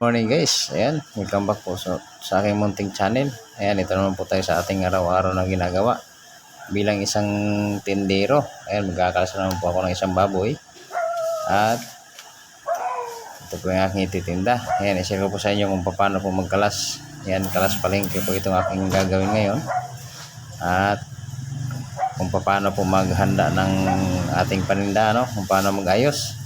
Morning guys, ayan, welcome back po sa, sa aking munting channel. Ayan, ito naman po tayo sa ating araw-araw na ginagawa. Bilang isang tindero, ayan, magkakalas naman po ako ng isang baboy. At ito po yung aking ititinda. Ayan, ishare ko po sa inyo kung paano po magkalas. Ayan, kalas palengke po itong aking gagawin ngayon. At kung paano po maghanda ng ating paninda, no? kung paano magayos.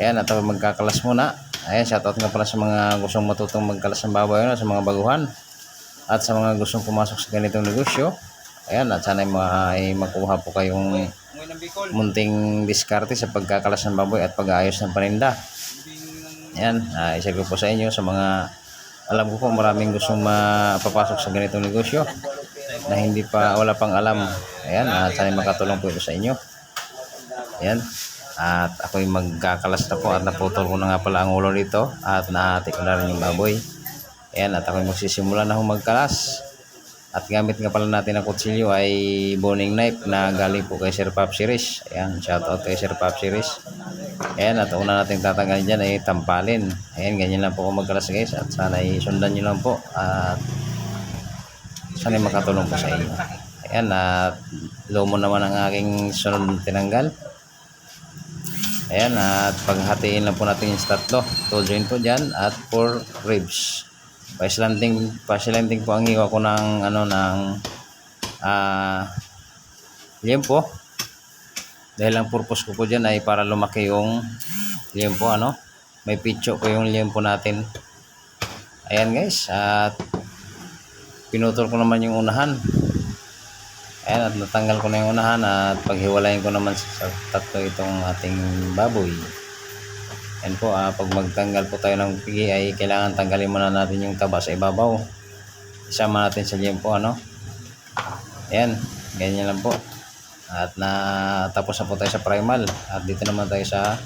Ayan, at magkakalas muna. Ayan, shoutout nga pala sa mga gustong matutong magkalas ng baboy, no? sa mga baguhan. At sa mga gustong pumasok sa ganitong negosyo. Ayan, at sana ay, ma- ay makuha po kayong munting diskarte sa pagkakalas ng baboy at pag-aayos ng paninda. Ayan, uh, isa ko po sa inyo sa mga alam ko po maraming gustong mapapasok sa ganitong negosyo na hindi pa wala pang alam. Ayan, at sana makatulong po ito sa inyo. Ayan. At ako'y magkakalas na po at naputol ko na nga pala ang ulo dito at nahati ko na rin yung baboy. Ayan, at ako'y magsisimula na akong magkalas. At gamit nga pala natin ang kutsilyo ay boning knife na galing po kay Sir Pop Series. Ayan, shout out kay Sir Pop Series. Ayan, at una natin tatanggalin dyan ay tampalin. Ayan, ganyan lang po ako magkalas guys. At sana isundan nyo lang po. At sana makatulong po sa inyo. Ayan, at lomo naman ang aking sunod na tinanggal. Ayan, at paghatiin lang po natin yung tatlo. Two joint po dyan at four ribs. Pasilanting, pasilanting po ang iwa ko ng, ano, ng, ah, liempo. Dahil ang purpose ko po dyan ay para lumaki yung liempo, ano. May pitcho po yung liempo natin. Ayan guys, at pinutol ko naman yung unahan. Ayan, at natanggal ko na yung unahan at paghiwalayin ko naman sa tatlo itong ating baboy. Ayan po, ah, pag magtanggal po tayo ng pigi ay kailangan tanggalin muna natin yung taba sa ibabaw. Isama natin sa liempo, ano? Ayan, ganyan lang po. At na tapos na po tayo sa primal. At dito naman tayo sa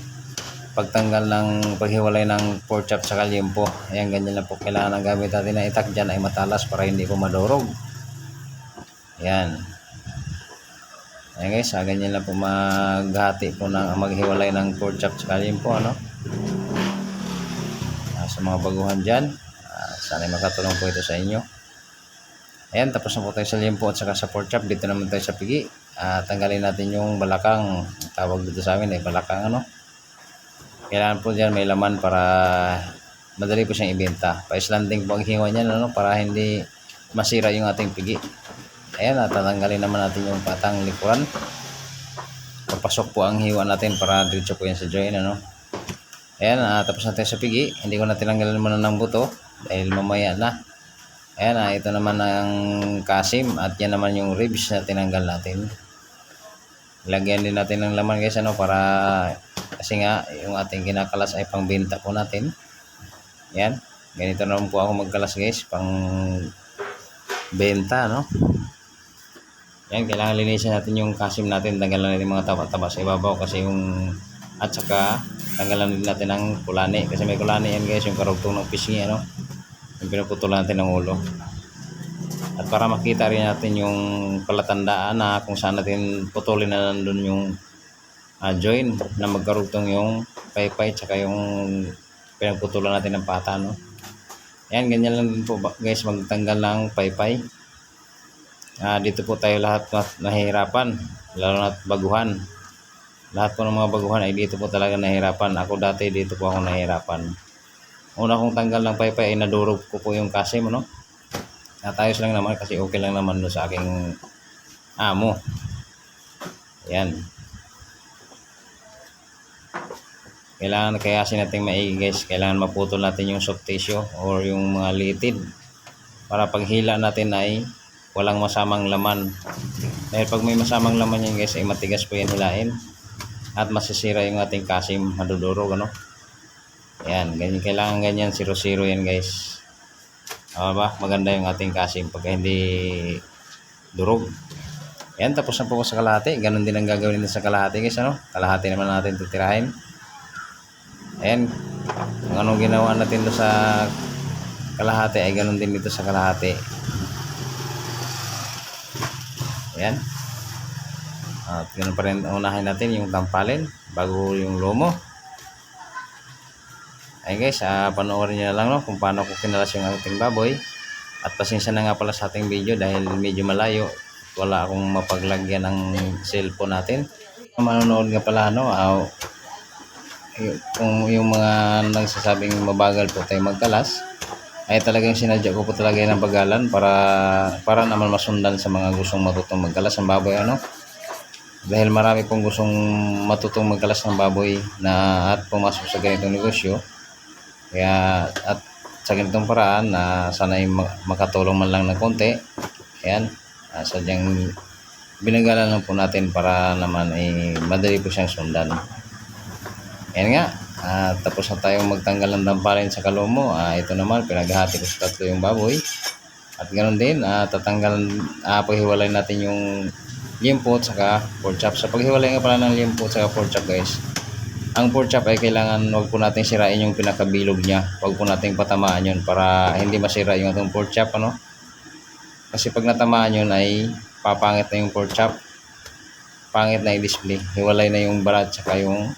pagtanggal ng paghiwalay ng pork chop sa liempo. Ayan, ganyan lang po. Kailangan ang gamit natin na itak dyan ay matalas para hindi po madurog. Ayan. Ayan guys, ah, ganyan lang po maghati po ng maghiwalay ng pork chop sa liempo, ano? Ah, sa mga baguhan dyan, ah, sana makatulong po ito sa inyo. Ayan, tapos na po tayo sa liempo at saka sa pork chop. Dito naman tayo sa pigi. Ah, tanggalin natin yung balakang. Tawag dito sa amin ay balakang ano. Kailangan po dyan may laman para madali po siyang ibenta. Pa-islanding po ang hiwa niyan ano, para hindi masira yung ating pigi. Ayan, at tatanggalin naman natin yung patang likuran. Papasok po ang hiwa natin para diretso po yan sa join ano. Ayan, ah, tapos natin sa pigi. Hindi ko na tinanggalan muna ng buto dahil mamaya na. Ayan, ah, ito naman ang kasim at yan naman yung ribs na tinanggal natin. Lagyan din natin ng laman guys ano para kasi nga yung ating kinakalas ay pangbenta po natin. Yan. Ganito naman po ako magkalas guys pang benta no. Yan, kailangan linisin natin yung kasim natin. Tanggalan natin mga taba-taba sa ibabaw kasi yung at saka tanggalan din natin ang kulani. Kasi may kulani yan guys yung karugtong ng pisngi ano yung pinuputulan natin ng ulo. At para makita rin natin yung palatandaan na kung saan natin putulin na nandun yung uh, join na magkarugtong yung paypay tsaka yung pinagputulan natin ng pata no? Yan ganyan lang din po guys magtanggal ng paypay Ah, dito po tayo lahat na- nahihirapan lalo na baguhan. Lahat po ng mga baguhan ay dito po talaga nahihirapan. Ako dati dito po ako nahihirapan. Una kong tanggal ng paypay ay nadurog ko po yung kasim no? At ayos lang naman kasi okay lang naman doon sa aking amo. Yan kailangan kayasin natin maigi guys. Kailangan maputol natin yung soft tissue or yung mga litid para paghila natin ay walang masamang laman dahil pag may masamang laman yan guys ay matigas po yan hilain at masisira yung ating kasim madudurog ano yan ganyan kailangan ganyan 0-0 yan guys Tama ba? Maganda yung ating kasim pagka hindi durog. Yan, tapos na po ako sa kalahati. Ganon din ang gagawin din sa kalahati guys. Ano? Kalahati naman natin tutirahin. Ayan. Kung anong ginawa natin do sa kalahati ay ganon din dito sa kalahati. Ayan. At ganun pa rin unahin natin yung tampalin bago yung lomo. Ay guys, ah, panoorin nyo lang no, kung paano ko kinalas yung ating baboy. At pasensya na nga pala sa ating video dahil medyo malayo. Wala akong mapaglagyan ng cellphone natin. Manonood nga pala no, y- kung yung mga nagsasabing mabagal po tayo magkalas, ay talagang sinadya ko po talaga ng bagalan para para naman masundan sa mga gustong matutong magkalas ng baboy ano. Dahil marami pong gustong matutong magkalas ng baboy na at pumasok sa ganitong negosyo. Kaya at sa ganitong paraan na sana'y ma- makatulong man lang ng konti. Ayan, uh, sadyang binagalan lang po natin para naman ay madali po siyang sundan. Ayan nga, ah, tapos na tayong magtanggal ng dampalin sa kalomo. Ah, ito naman, pinaghahati ko sa tatlo yung baboy. At ganoon din, ah, tatanggalan, ah, paghiwalay natin yung limpo at saka pork chop. Sa paghiwalay nga pala ng limpo at saka pork chop guys, ang pork chop ay kailangan wag po natin sirain yung pinakabilog niya. Wag po natin patamaan yun para hindi masira yung atong pork chop ano. Kasi pag natamaan yun ay papangit na yung pork chop. Pangit na i-display. Hiwalay na yung balat saka yung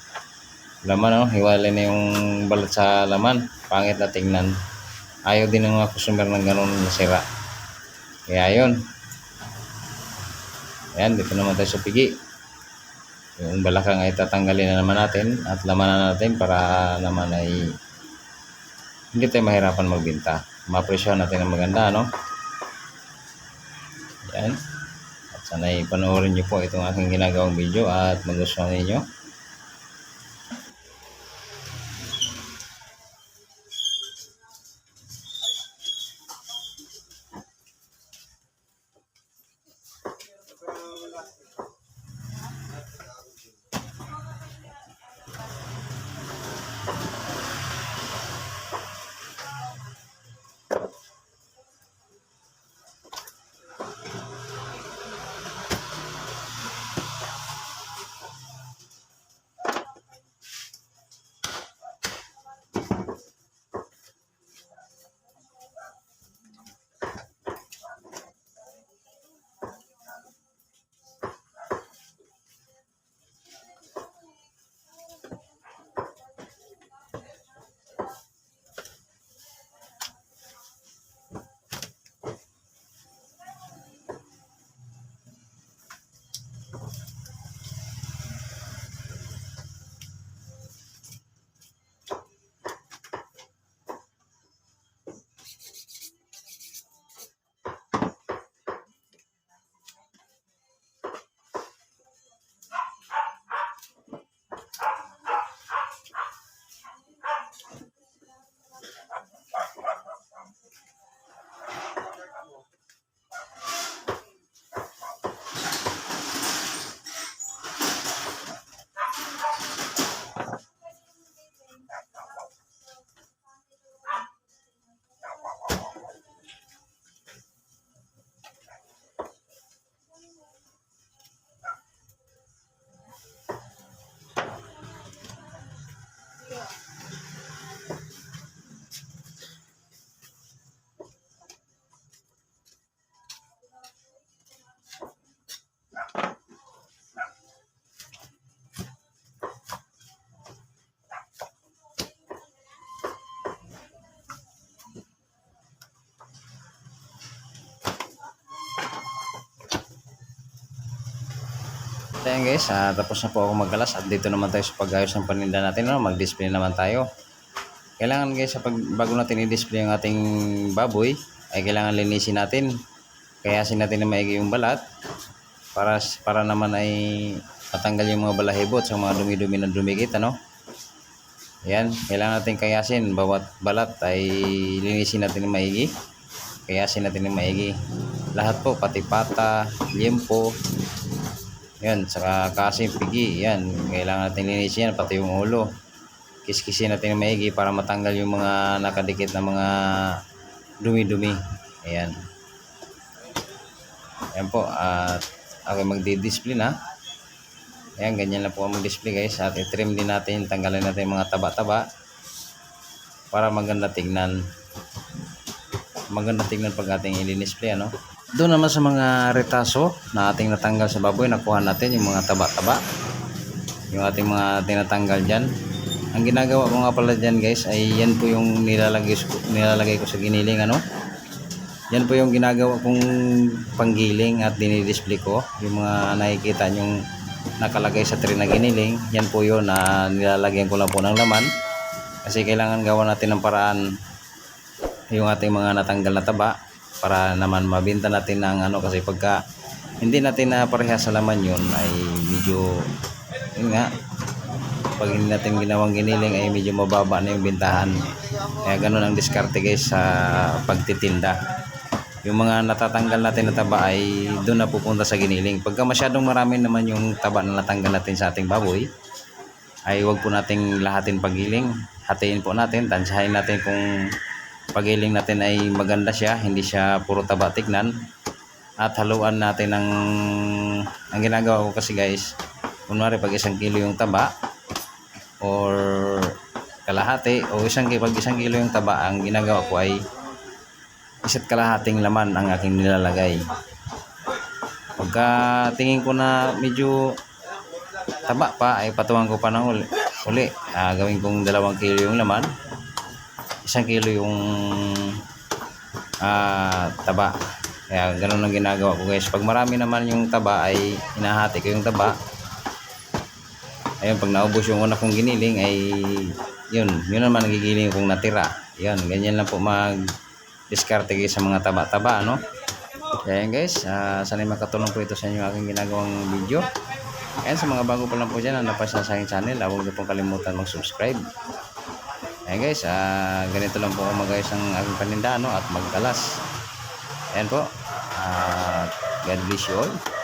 laman ano. Hiwalay na yung balat sa laman. Pangit na tingnan. Ayaw din ng mga customer ng ganun nasira. Kaya yun. Ayan, dito naman tayo sa pigi. Yung balakang ay tatanggalin na naman natin at laman na natin para naman ay hindi tayo mahirapan magbenta. Mapresyo natin ng maganda, no? Yan. At sana'y panoorin nyo po itong aking ginagawang video at magustuhan ninyo. So yan guys, ah, tapos na po ako magkalas at dito naman tayo sa pag-ayos ng paninda natin. No? Mag-display naman tayo. Kailangan guys, pag, bago natin i-display ang ating baboy, ay kailangan linisin natin. Kayasin natin na maigi yung balat para para naman ay matanggal yung mga balahibo sa mga dumi-dumi na dumikit. Ano? Yan, kailangan natin kayasin. Bawat balat ay linisin natin ng maigi. Kayasin natin ng maigi. Lahat po, pati pata, liempo, yan, saka kasi pigi, yan. Kailangan natin linisin yan, pati yung ulo. Kiskisin natin ng maigi para matanggal yung mga nakadikit na mga dumi-dumi. Ayan. Ayan po, at ako magdi-display na. Ayan, ganyan lang po ang mag-display guys. At i-trim din natin, tanggalin natin mga taba-taba para maganda tignan. Maganda tignan pag ating i-display, ano? Doon naman sa mga retaso na ating natanggal sa baboy, nakuha natin yung mga taba-taba. Yung ating mga tinatanggal dyan. ang ginagawa ko nga pala dyan guys ay yan po yung nilalagay, nilalagay ko sa giniling ano. Yan po yung ginagawa kong panggiling at dinidisplay ko. Yung mga nakikita yung nakalagay sa tray na giniling. Yan po yun na nilalagyan ko lang po ng laman. Kasi kailangan gawa natin ng paraan yung ating mga natanggal na taba para naman mabenta natin ng ano kasi pagka hindi natin na parehas sa laman yun ay medyo yun nga pag hindi natin ginawang giniling ay medyo mababa na yung bintahan. Kaya ganun ang diskarte guys sa pagtitinda. Yung mga natatanggal natin na taba ay doon na pupunta sa giniling. Pagka masyadong marami naman yung taba na natanggal natin sa ating baboy ay wag po nating lahatin pagiling hatiin po natin tansyahin natin kung pagiling natin ay maganda siya hindi siya puro taba tignan. At haluan natin ng ang ginagawa ko kasi guys kunwari pag isang kilo yung taba or kalahati o isang pag isang kilo yung taba ang ginagawa ko ay isa't kalahating laman ang aking nilalagay. Pagka tingin ko na medyo taba pa ay patuwan ko pa ng uli, uli. Ah, gawin kong dalawang kilo yung laman isang kilo yung ah, taba. Kaya ganun ang ginagawa ko guys. Pag marami naman yung taba ay hinahati ko yung taba. Ayun pag naubos yung una kong giniling ay yun yun naman ang gigiling kong natira. Yun ganyan lang po mag diskarte kayo sa mga taba-taba no? Kaya guys ah, sana'y makatulong po ito sa inyo aking ginagawang video. Ayan, sa mga bago pa lang po dyan na napasa sa aking channel, ah, huwag niyo pong kalimutan mag-subscribe. Ayan guys, ah, ganito lang po ako magayos ang aking paninda no, at magkalas. Ayan po. Ah, God bless you all.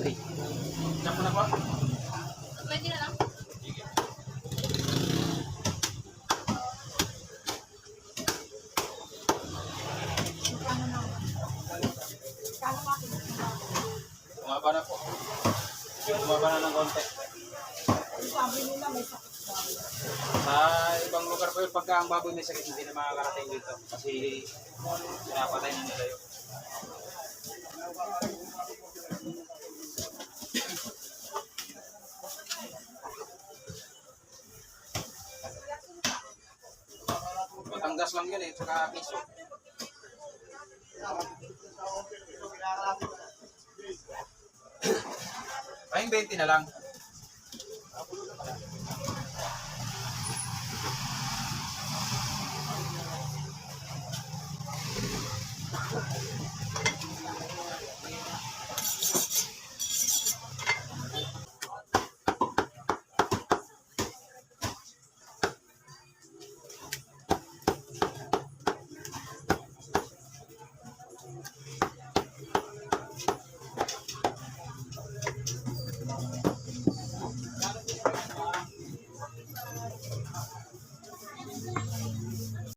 Jump mo na po. Pwede na lang. Bumaba na po. Bumaba na ng konti. Sa ibang lugar po yun, pagka ang baboy may sakit, hindi na makakarating dito. Kasi pinapatay na nila yun. Batangas lang yun eh, tsaka piso. Ay, 20 na lang.